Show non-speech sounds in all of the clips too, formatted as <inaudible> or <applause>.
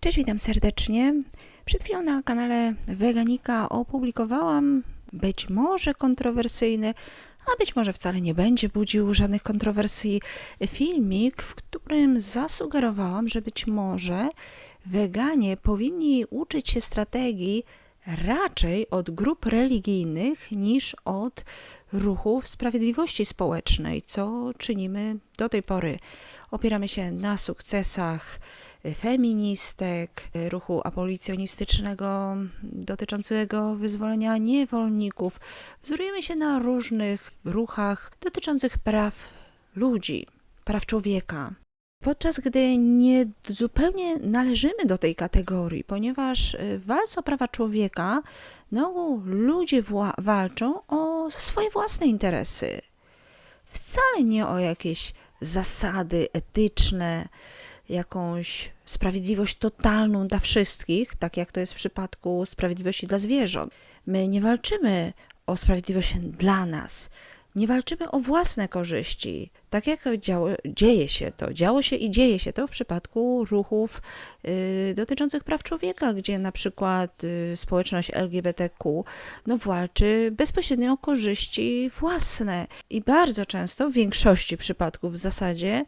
Cześć, witam serdecznie. Przed chwilą na kanale Weganika opublikowałam być może kontrowersyjny, a być może wcale nie będzie budził żadnych kontrowersji filmik, w którym zasugerowałam, że być może weganie powinni uczyć się strategii raczej od grup religijnych niż od ruchów sprawiedliwości społecznej, co czynimy do tej pory. Opieramy się na sukcesach feministek, ruchu abolicjonistycznego dotyczącego wyzwolenia niewolników. Wzorujemy się na różnych ruchach dotyczących praw ludzi, praw człowieka. Podczas gdy nie zupełnie należymy do tej kategorii, ponieważ y, w walce o prawa człowieka na ogół ludzie walczą o swoje własne interesy. Wcale nie o jakieś zasady etyczne, jakąś sprawiedliwość totalną dla wszystkich, tak jak to jest w przypadku sprawiedliwości dla zwierząt. My nie walczymy o sprawiedliwość dla nas. Nie walczymy o własne korzyści, tak jak działo, dzieje się to, działo się i dzieje się to w przypadku ruchów y, dotyczących praw człowieka, gdzie na przykład y, społeczność LGBTQ no, walczy bezpośrednio o korzyści własne i bardzo często, w większości przypadków w zasadzie,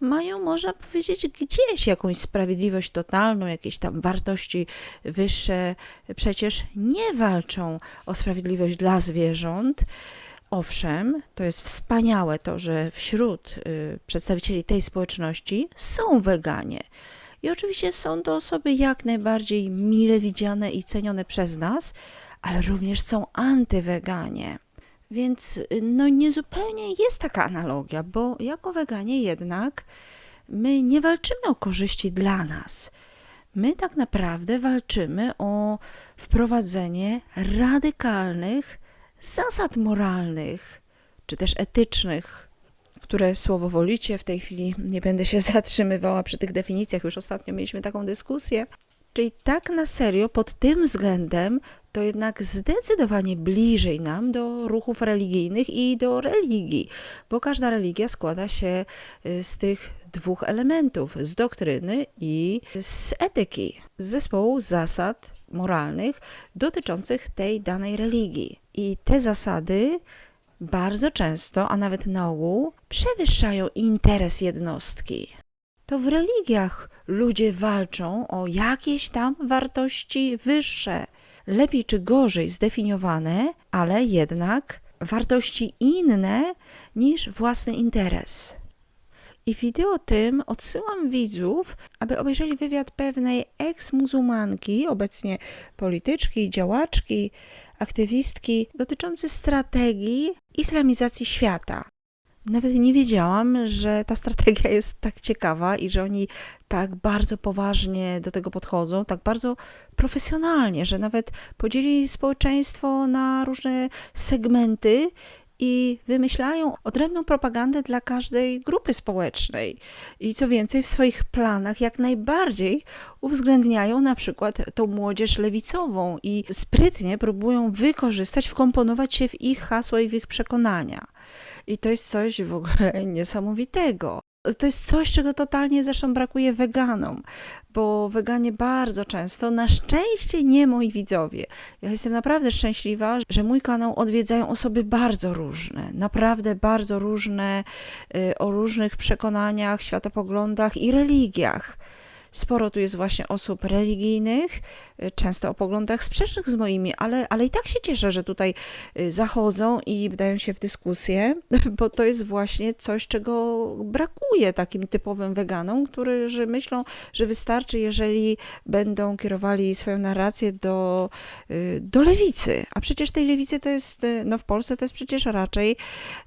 mają, można powiedzieć, gdzieś jakąś sprawiedliwość totalną, jakieś tam wartości wyższe. Przecież nie walczą o sprawiedliwość dla zwierząt. Owszem, to jest wspaniałe to, że wśród y, przedstawicieli tej społeczności są weganie. I oczywiście są to osoby jak najbardziej mile widziane i cenione przez nas, ale również są antyweganie. Więc y, no niezupełnie jest taka analogia, bo jako weganie jednak my nie walczymy o korzyści dla nas. My tak naprawdę walczymy o wprowadzenie radykalnych zasad moralnych czy też etycznych, które słowo wolicie. W tej chwili nie będę się <laughs> zatrzymywała przy tych definicjach, już ostatnio mieliśmy taką dyskusję. Czyli tak na serio, pod tym względem, to jednak zdecydowanie bliżej nam do ruchów religijnych i do religii, bo każda religia składa się y, z tych dwóch elementów: z doktryny i z etyki, z zespołu zasad moralnych dotyczących tej danej religii. I te zasady bardzo często, a nawet na ogół, przewyższają interes jednostki. To w religiach ludzie walczą o jakieś tam wartości wyższe, lepiej czy gorzej zdefiniowane, ale jednak wartości inne niż własny interes. I wideo tym odsyłam widzów, aby obejrzeli wywiad pewnej eks-muzułmanki, obecnie polityczki, działaczki, aktywistki, dotyczący strategii islamizacji świata. Nawet nie wiedziałam, że ta strategia jest tak ciekawa i że oni tak bardzo poważnie do tego podchodzą, tak bardzo profesjonalnie, że nawet podzielili społeczeństwo na różne segmenty i wymyślają odrębną propagandę dla każdej grupy społecznej. I co więcej, w swoich planach jak najbardziej uwzględniają na przykład tą młodzież lewicową i sprytnie próbują wykorzystać, wkomponować się w ich hasła i w ich przekonania. I to jest coś w ogóle <laughs> niesamowitego. To jest coś, czego totalnie zresztą brakuje weganom, bo weganie bardzo często, na szczęście nie moi widzowie. Ja jestem naprawdę szczęśliwa, że mój kanał odwiedzają osoby bardzo różne, naprawdę bardzo różne, y, o różnych przekonaniach, światopoglądach i religiach. Sporo tu jest właśnie osób religijnych, y, często o poglądach sprzecznych z moimi, ale, ale i tak się cieszę, że tutaj y, zachodzą i wdają się w dyskusję, <laughs> bo to jest właśnie coś, czego brakuje takim typowym weganom, którzy myślą, że wystarczy, jeżeli będą kierowali swoją narrację do, y, do lewicy. A przecież tej lewicy to jest, no w Polsce to jest przecież raczej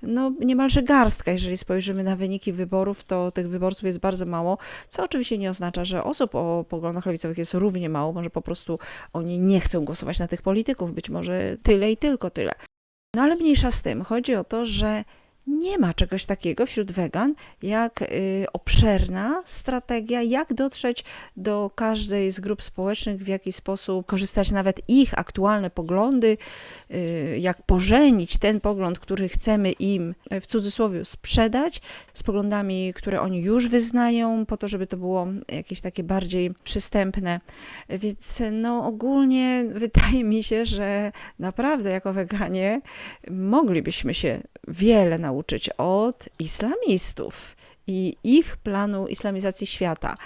no, niemalże garstka. Jeżeli spojrzymy na wyniki wyborów, to tych wyborców jest bardzo mało, co oczywiście nie oznacza, że osób o poglądach lewicowych jest równie mało, może po prostu oni nie chcą głosować na tych polityków, być może tyle i tylko tyle. No ale mniejsza z tym. Chodzi o to, że nie ma czegoś takiego wśród wegan, jak y, obszerna strategia, jak dotrzeć do każdej z grup społecznych, w jaki sposób korzystać nawet ich aktualne poglądy, y, jak pożenić ten pogląd, który chcemy im y, w cudzysłowie sprzedać, z poglądami, które oni już wyznają, po to, żeby to było jakieś takie bardziej przystępne. Więc no ogólnie <laughs> wydaje mi się, że naprawdę jako weganie moglibyśmy się wiele nauczyć od islamistów i ich planu islamizacji świata.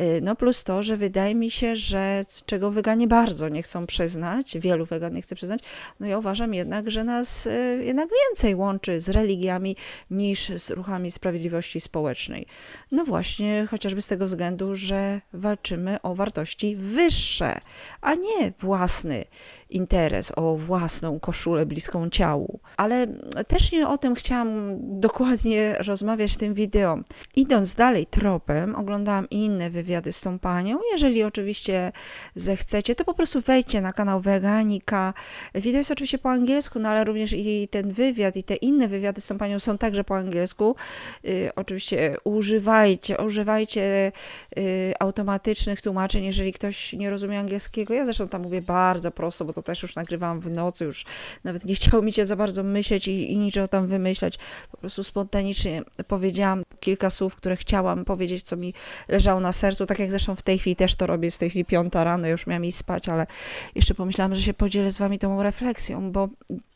Y, No plus to, że wydaje mi się, że czego weganie bardzo nie chcą przyznać, wielu wegan nie chce przyznać, no ja uważam jednak, że nas y, jednak więcej łączy z religiami niż z ruchami sprawiedliwości społecznej. No właśnie, chociażby z tego względu, że walczymy o wartości wyższe, a nie własny interes, o własną koszulę bliską ciału. Ale też nie o tym chciałam dokładnie rozmawiać w tym wideo. Idąc dalej tropem, oglądałam inne wywiady z tą panią. Jeżeli oczywiście zechcecie, to po prostu wejdźcie na kanał Veganika. Wideo jest oczywiście po angielsku, no ale również i ten wywiad, i te inne wywiady z tą panią są także po angielsku. Y, oczywiście używajcie, używajcie y, automatycznych tłumaczeń, jeżeli ktoś nie rozumie angielskiego. Ja zresztą tam mówię bardzo prosto, bo to też już nagrywałam w nocy, już nawet nie chciało mi się za bardzo myśleć i, i niczego tam wymyślać. Po prostu spontanicznie powiedziałam kilka słów, które chciałam powiedzieć, co mi leżało na sercu, tak jak zresztą w tej chwili też to robię, z tej chwili piąta rano, już miałam iść spać, ale jeszcze pomyślałam, że się podzielę z wami tą refleksją, bo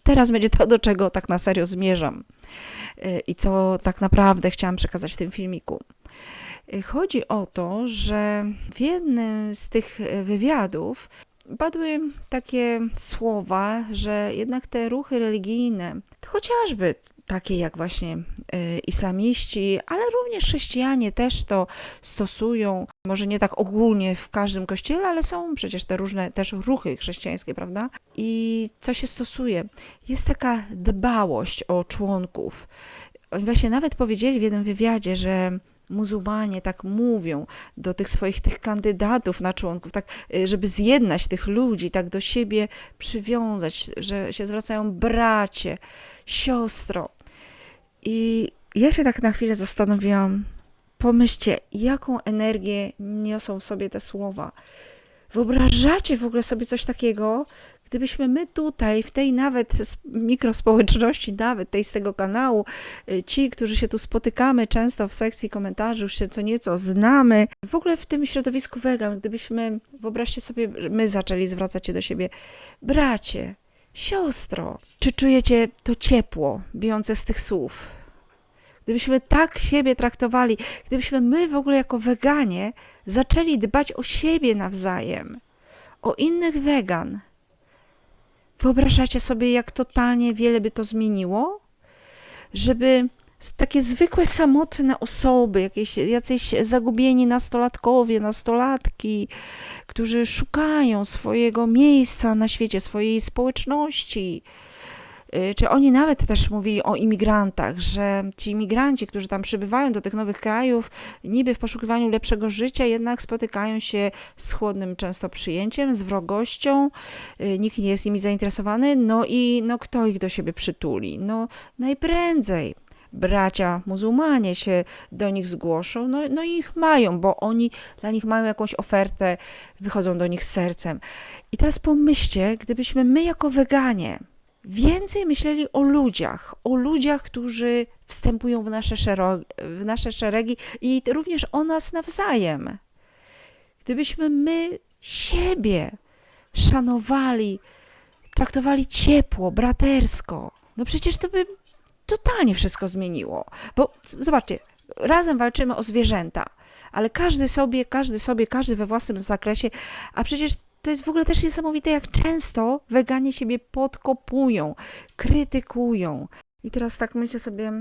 teraz będzie to, do czego tak na serio zmierzam y, i co tak naprawdę chciałam przekazać w tym filmiku. Y, Chodzi o to, że w jednym z tych y, wywiadów padły takie słowa, że jednak te ruchy religijne, chociażby takie jak właśnie y, islamiści, ale również chrześcijanie też to stosują, może nie tak ogólnie w każdym kościele, ale są przecież te różne też ruchy chrześcijańskie, prawda? I co się stosuje? Jest taka dbałość o członków. Oni właśnie nawet powiedzieli w jednym wywiadzie, że muzułmanie tak mówią do tych swoich tych kandydatów na członków, tak y, żeby zjednać tych ludzi, tak do siebie przywiązać, że się zwracają bracie, siostro. I ja się tak na chwilę zastanowiłam, pomyślcie, jaką energię niosą w sobie te słowa. Wyobrażacie w ogóle sobie coś takiego, gdybyśmy my tutaj, w tej nawet mikrospołeczności, nawet tej z tego kanału, y, ci, którzy się tu spotykamy często w sekcji komentarzy, już się co nieco znamy, w ogóle w tym środowisku wegan, gdybyśmy, wyobraźcie sobie, my zaczęli zwracać się do siebie, bracie, siostro, czy czujecie to ciepło bijące z tych słów? Gdybyśmy tak siebie traktowali, gdybyśmy my w ogóle jako weganie zaczęli dbać o siebie nawzajem, o innych wegan, wyobrażacie sobie, jak totalnie wiele by to zmieniło? Żeby takie zwykłe, samotne osoby, jakieś, jacyś zagubieni nastolatkowie, nastolatki, którzy szukają swojego miejsca na świecie, swojej społeczności, czy oni nawet też mówili o imigrantach, że ci imigranci, którzy tam przybywają do tych nowych krajów, niby w poszukiwaniu lepszego życia, jednak spotykają się z chłodnym często przyjęciem, z wrogością, y, nikt nie jest nimi zainteresowany, no i no kto ich do siebie przytuli? No najprędzej bracia muzułmanie się do nich zgłoszą, no, no i ich mają, bo oni dla nich mają jakąś ofertę, wychodzą do nich z sercem. I teraz pomyślcie, gdybyśmy my jako weganie więcej myśleli o ludziach, o ludziach, którzy wstępują w nasze, szero, w nasze szeregi i również o nas nawzajem. Gdybyśmy my siebie szanowali, traktowali ciepło, bratersko, no przecież to by totalnie wszystko zmieniło. Bo zobaczcie, razem walczymy o zwierzęta, ale każdy sobie, każdy sobie, każdy we własnym zakresie, a przecież to jest w ogóle też niesamowite, jak często weganie siebie podkopują, krytykują. I teraz tak myślę sobie,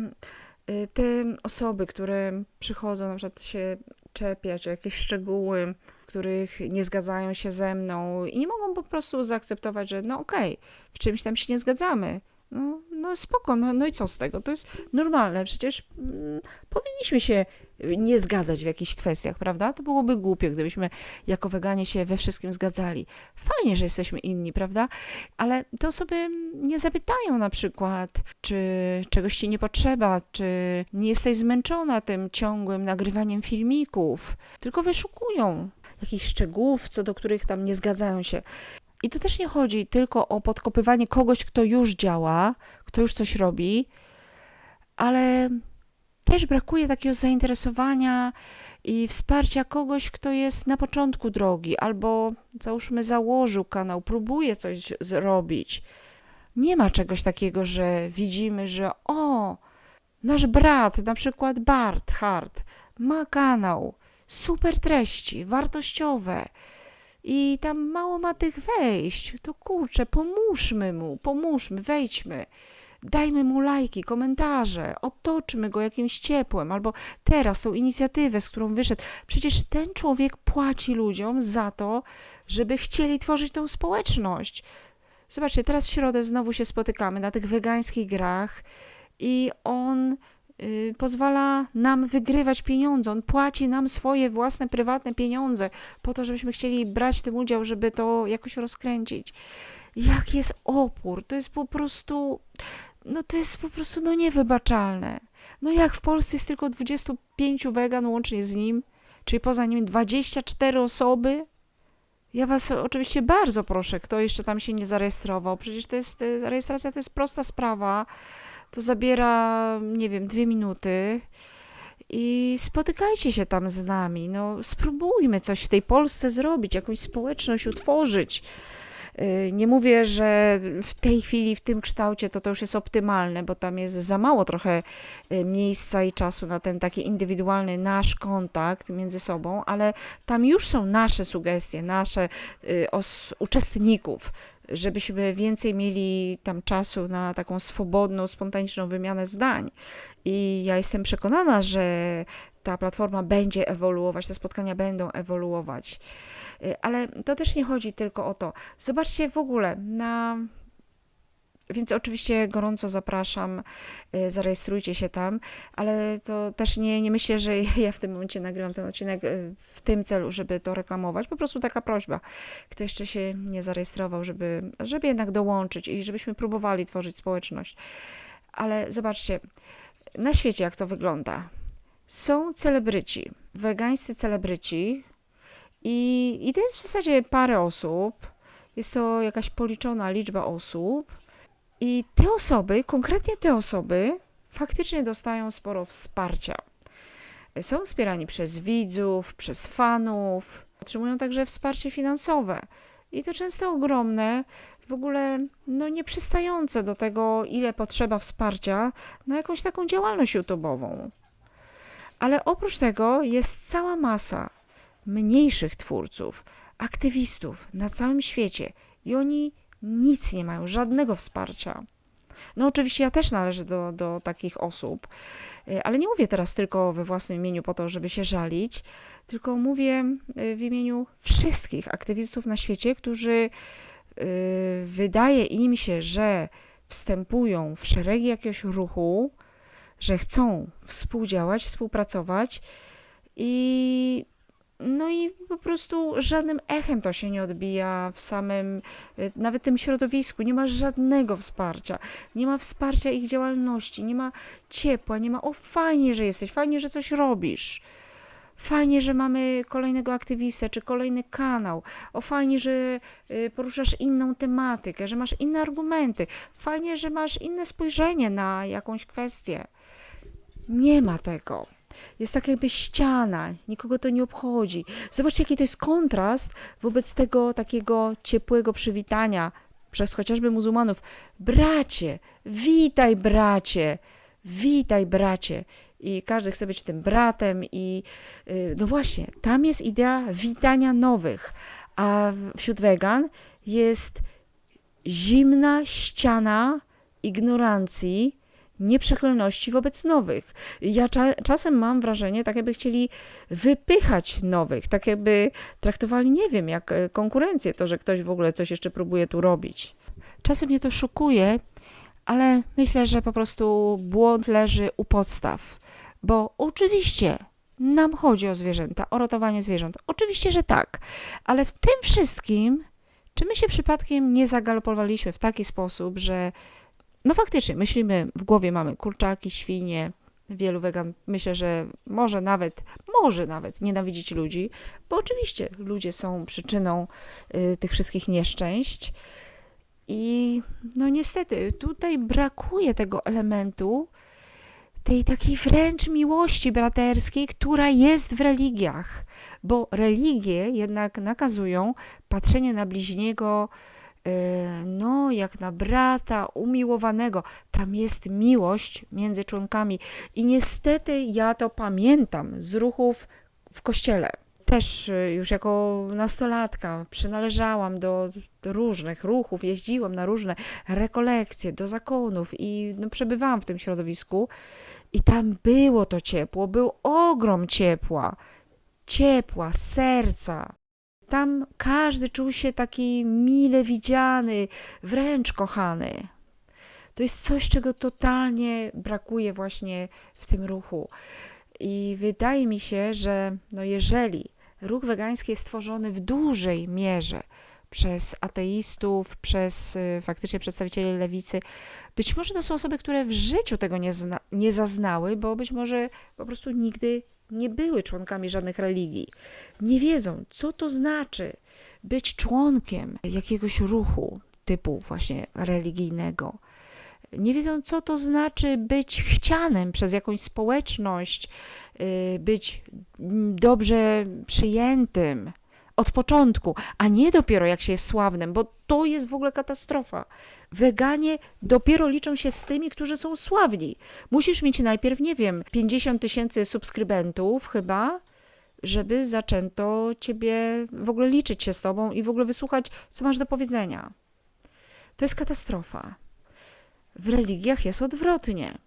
y, te osoby, które przychodzą na przykład się czepiać o jakieś szczegóły, których nie zgadzają się ze mną i nie mogą po prostu zaakceptować, że no okej, w czymś tam się nie zgadzamy. No, no spoko, no, no i co z tego? To jest normalne, przecież mm, powinniśmy się nie zgadzać w jakichś kwestiach, prawda? To byłoby głupie, gdybyśmy jako weganie się we wszystkim zgadzali. Fajnie, że jesteśmy inni, prawda? Ale te osoby nie zapytają na przykład, czy czegoś ci nie potrzeba, czy nie jesteś zmęczona tym ciągłym nagrywaniem filmików, tylko wyszukują jakichś szczegółów, co do których tam nie zgadzają się. I to też nie chodzi tylko o podkopywanie kogoś, kto już działa, kto już coś robi, ale też brakuje takiego zainteresowania i wsparcia kogoś, kto jest na początku drogi, albo załóżmy założył kanał, próbuje coś zrobić. Nie ma czegoś takiego, że widzimy, że o, nasz brat, na przykład Bart Hart, ma kanał, super treści, wartościowe i tam mało ma tych wejść, to kurczę, pomóżmy mu, pomóżmy, wejdźmy. Dajmy mu lajki, komentarze, otoczmy go jakimś ciepłem, albo teraz tą inicjatywę, z którą wyszedł. Przecież ten człowiek płaci ludziom za to, żeby chcieli tworzyć tą społeczność. Zobaczcie, teraz w środę znowu się spotykamy na tych wegańskich grach i on pozwala nam wygrywać pieniądze. On płaci nam swoje własne, prywatne pieniądze po to, żebyśmy chcieli brać w tym udział, żeby to jakoś rozkręcić. Jak jest opór, to jest po prostu, no to jest po prostu no niewybaczalne. No jak w Polsce jest tylko 25 wegan łącznie z nim, czyli poza nim 24 osoby, ja Was oczywiście bardzo proszę, kto jeszcze tam się nie zarejestrował. Przecież to jest, y, rejestracja to jest prosta sprawa. To zabiera, nie wiem, dwie minuty. I spotykajcie się tam z nami. No, spróbujmy coś w tej Polsce zrobić, jakąś społeczność utworzyć. Y, Nie mówię, że w tej chwili, w tym kształcie to to już jest optymalne, bo tam jest za mało trochę y, miejsca i czasu na ten taki indywidualny nasz kontakt między sobą, ale tam już są nasze sugestie, nasze y, os- uczestników, żebyśmy więcej mieli tam czasu na taką swobodną, spontaniczną wymianę zdań. I ja jestem przekonana, że ta platforma będzie ewoluować, te spotkania będą ewoluować. Y, Ale to też nie chodzi tylko o to. Zobaczcie w ogóle na. Więc oczywiście gorąco zapraszam, y, zarejestrujcie się tam, ale to też nie, nie myślę, że <laughs> ja w tym momencie nagrywam ten odcinek y, w tym celu, żeby to reklamować. Po prostu taka prośba. Kto jeszcze się nie zarejestrował, żeby, żeby jednak dołączyć i żebyśmy próbowali tworzyć społeczność. Ale zobaczcie, na świecie jak to wygląda. Są celebryci, wegańscy celebryci, i, I to jest w zasadzie parę osób, jest to jakaś policzona liczba osób, i te osoby, konkretnie te osoby, faktycznie dostają sporo wsparcia. Są wspierani przez widzów, przez fanów, otrzymują także wsparcie finansowe. I to często ogromne, w ogóle no, nieprzystające do tego, ile potrzeba wsparcia na jakąś taką działalność YouTube'ową. Ale oprócz tego jest cała masa mniejszych twórców, aktywistów na całym świecie i oni nic nie mają, żadnego wsparcia. No oczywiście ja też należę do, do takich osób, y, ale nie mówię teraz tylko we własnym imieniu po to, żeby się żalić, tylko mówię y, w imieniu wszystkich aktywistów na świecie, którzy y, wydaje im się, że wstępują w szeregi jakiegoś ruchu, że chcą współdziałać, współpracować i no i po prostu żadnym echem to się nie odbija w samym, y, nawet tym środowisku. Nie ma żadnego wsparcia. Nie ma wsparcia ich działalności, nie ma ciepła, nie ma o fajnie, że jesteś, fajnie, że coś robisz. Fajnie, że mamy kolejnego aktywistę czy kolejny kanał. O fajnie, że y, poruszasz inną tematykę, że masz inne argumenty. Fajnie, że masz inne spojrzenie na jakąś kwestię. Nie ma tego. Jest tak jakby ściana, nikogo to nie obchodzi. Zobaczcie, jaki to jest kontrast wobec tego takiego ciepłego przywitania przez chociażby muzułmanów. Bracie, witaj bracie, witaj bracie. I każdy chce być tym bratem i y, no właśnie, tam jest idea witania nowych, a wśród wegan jest zimna ściana ignorancji, nieprzychylności wobec nowych. Ja cza czasem mam wrażenie, tak jakby chcieli wypychać nowych, tak jakby traktowali, nie wiem, jak e, konkurencję, to, że ktoś w ogóle coś jeszcze próbuje tu robić. Czasem mnie to szokuje, ale myślę, że po prostu błąd leży u podstaw, bo oczywiście nam chodzi o zwierzęta, o ratowanie zwierząt. Oczywiście, że tak, ale w tym wszystkim, czy my się przypadkiem nie zagalopowaliśmy w taki sposób, że no faktycznie myślimy, w głowie mamy kurczaki, świnie, wielu wegan myślę, że może nawet, może nawet nienawidzić ludzi, bo oczywiście ludzie są przyczyną y, tych wszystkich nieszczęść. I no niestety tutaj brakuje tego elementu, tej takiej wręcz miłości braterskiej, która jest w religiach, bo religie jednak nakazują patrzenie na bliźniego, no, jak na brata umiłowanego. Tam jest miłość między członkami. I niestety ja to pamiętam z ruchów w kościele. Też e, już jako nastolatka przynależałam do różnych ruchów, jeździłam na różne rekolekcje, do zakonów i no, przebywałam w tym środowisku. I tam było to ciepło, był ogrom ciepła, ciepła, serca. Tam każdy czuł się taki mile widziany, wręcz kochany. To jest coś, czego totalnie brakuje właśnie w tym ruchu. I wydaje mi się, że no jeżeli ruch wegański jest stworzony w dużej mierze przez ateistów, przez y, faktycznie przedstawicieli lewicy, być może to są osoby, które w życiu tego nie, zna, nie zaznały, bo być może po prostu nigdy nie były członkami żadnych religii. Nie wiedzą, co to znaczy być członkiem jakiegoś ruchu typu właśnie religijnego. Nie wiedzą, co to znaczy być chcianym przez jakąś społeczność, y, być dobrze przyjętym od początku, a nie dopiero jak się jest sławnym, bo to jest w ogóle katastrofa. Weganie dopiero liczą się z tymi, którzy są sławni. Musisz mieć najpierw, nie wiem, 50 tysięcy subskrybentów chyba, żeby zaczęto ciebie w ogóle liczyć się z tobą i w ogóle wysłuchać, co masz do powiedzenia. To jest katastrofa. W religiach jest odwrotnie.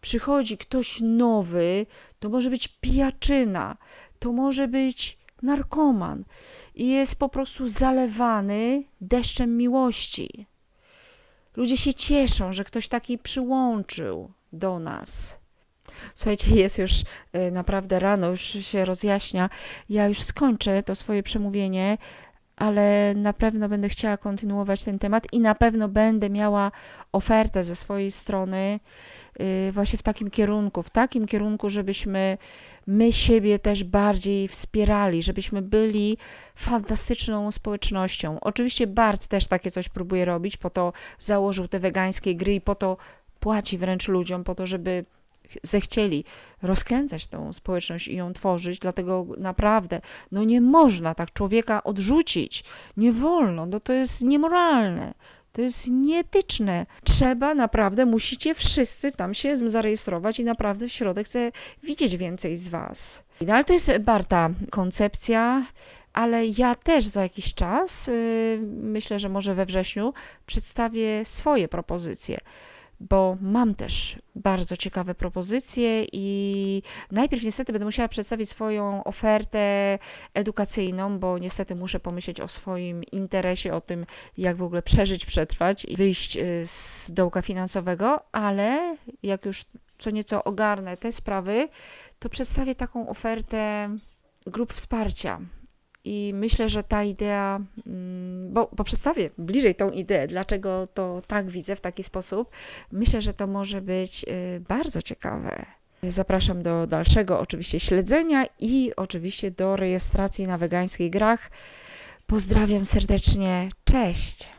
Przychodzi ktoś nowy, to może być pijaczyna, to może być narkoman i jest po prostu zalewany deszczem miłości. Ludzie się cieszą, że ktoś taki przyłączył do nas. Słuchajcie, jest już y, naprawdę rano, już się rozjaśnia. Ja już skończę to swoje przemówienie, ale na pewno będę chciała kontynuować ten temat i na pewno będę miała ofertę ze swojej strony właśnie w takim kierunku, w takim kierunku, żebyśmy my siebie też bardziej wspierali, żebyśmy byli fantastyczną społecznością. Oczywiście Bart też takie coś próbuje robić, po to założył te wegańskie gry i po to płaci wręcz ludziom, po to, żeby zechcieli rozkręcać tą społeczność i ją tworzyć, dlatego naprawdę no nie można tak człowieka odrzucić. Nie wolno, no to jest niemoralne. To jest nieetyczne. Trzeba naprawdę, musicie wszyscy tam się zarejestrować i naprawdę w środek chcę widzieć więcej z Was. No, ale to jest Barta koncepcja, ale ja też za jakiś czas, yy, myślę, że może we wrześniu, przedstawię swoje propozycje bo mam też bardzo ciekawe propozycje i najpierw niestety będę musiała przedstawić swoją ofertę edukacyjną, bo niestety muszę pomyśleć o swoim interesie, o tym, jak w ogóle przeżyć, przetrwać i wyjść y, z dołka finansowego, ale jak już co nieco ogarnę te sprawy, to przedstawię taką ofertę grup wsparcia i myślę, że ta idea, mm, bo, bo przedstawię bliżej tą ideę, dlaczego to tak widzę w taki sposób, myślę, że to może być y, bardzo ciekawe. Zapraszam do dalszego oczywiście śledzenia i oczywiście do rejestracji na wegańskich grach. Pozdrawiam serdecznie, cześć!